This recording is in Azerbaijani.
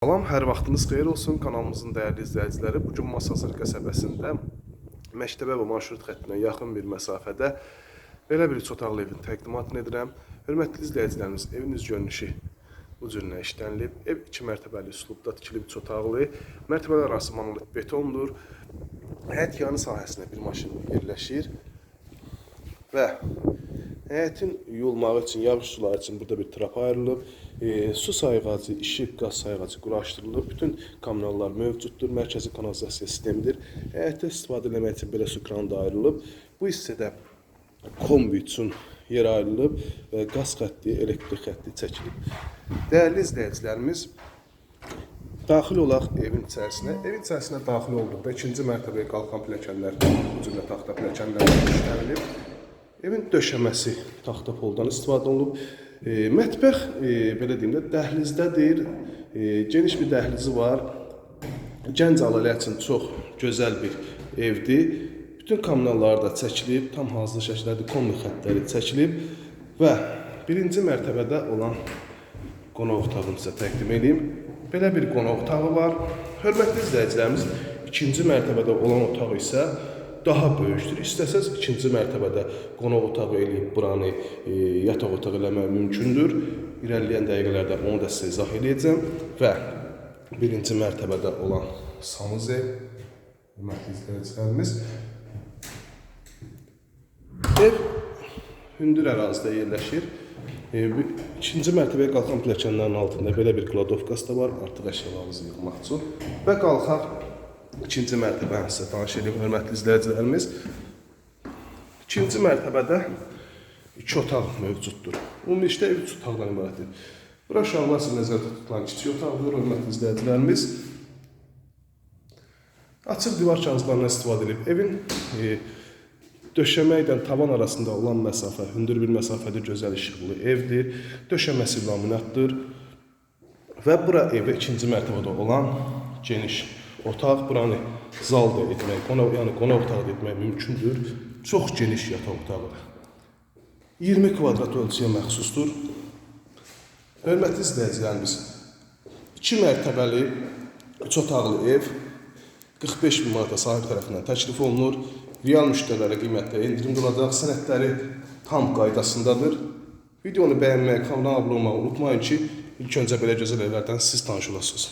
Salam, hər vaxtınız xeyir olsun kanalımızın dəyərli izləyiciləri. Bu gün Masazır qəsəbəsində məktəbə və marşrut xəttinə yaxın bir məsafədə belə bir üç otaqlı evin təqdimatını edirəm. Hörmətli izləyicilərimiz, evin üz görünüşü bu cür nəşdənilib. Ev 2 mərtəbəli üslubda tikilib üç otaqlı. Mərtəbələr arası monolit betondur. Həyət yanı sahəsinə bir maşın yerləşir və həyətin yuyulmağı üçün, yağış suları üçün burada bir trap ayrılıb. E, su sayğacı, işıq, qaz sayğacı quraşdırılıb. Bütün kommunallar mövcuddur. Mərkəzi kanalizasiya sistemidir. Həyətdə istifadə etmək üçün belə su kranı da ayrılıb. Bu hissədə kombi üçün yer ayrılıb və qaz xətti, elektrik xətti çəkilib. Dəyərli izləyicilərimiz, Daxil olaq evin içərisinə. Evin içərisinə daxil olduqda ikinci mərtəbəyə qalxan pilləkənlər, bu cümlə taxta pilləkənlər işlənilib. Evin döşəməsi taxta poldan istifadə olunub. E, mətbəx e, belə deyim də dəhlizdədir. E, geniş bir dəhlizi var. Gənc ailələr üçün çox gözəl bir evdir. Bütün kommunallar da çəkilib, tam hazır şəkildə kombi xəttləri çəkilib və birinci mərtəbədə olan qonaq otağını sizə təqdim edeyim. Belə bir qonaq otağı var. Hörmətli izləyicilərimiz, ikinci mərtəbədə olan otaq isə daha böyükdür. İstəsəz ikinci mərtəbədə qonaq otağı eləyib buranı e, yataq otağı eləmək mümkündür. İrəliləyən dəqiqələrdə onu da sizə izah edəcəm və birinci mərtəbədə olan sanuzel hörmətli izləyicilərimiz ev hündür ərazidə yerləşir. E, ikinci mərtəbəyə qalxan pilləkənlərin altında belə bir kladovkası da var, artıq əşyalarınızı yığmaq üçün. Və qalxaq ikinci mərtəbəni sizə tanış edeyim, hörmətli izləyicilərimiz. İkinci mərtəbədə iki otaq mövcuddur. Ümumilikdə ev üç otaqdan ibarətdir. Bura uşaqlar üçün nəzərdə tutulan kiçik otaqdır, hörmətli izləyicilərimiz. Açıq divar kağızlarından istifadə edib evin e, döşəmə ilə tavan arasında olan məsafə hündür bir məsafədə gözəl işıqlı evdir. Döşəməsi laminatdır. Və bura evdə ikinci mərtəbədə olan geniş otaq, buranı zal da etmək, qonaq, yəni qonaq otağı da etmək mümkündür. Çox geniş yataq otağıdır. 20 kvadrat ölçüyə məxsusdur. Hörmətli izləyicilərimiz, 2 mərtəbəli, 3 otaqlı ev 45 bin manata sahib tərəfindən təklif olunur. Real müştərilərə qiymətdə endirimdə olacaq. Sənədləri tam qaydasındadır. Videonu bəyənməyi, kanala abunə olmağı unutmayın ki, ilk öncə belə gözəl evlərdən siz tanış olasınız.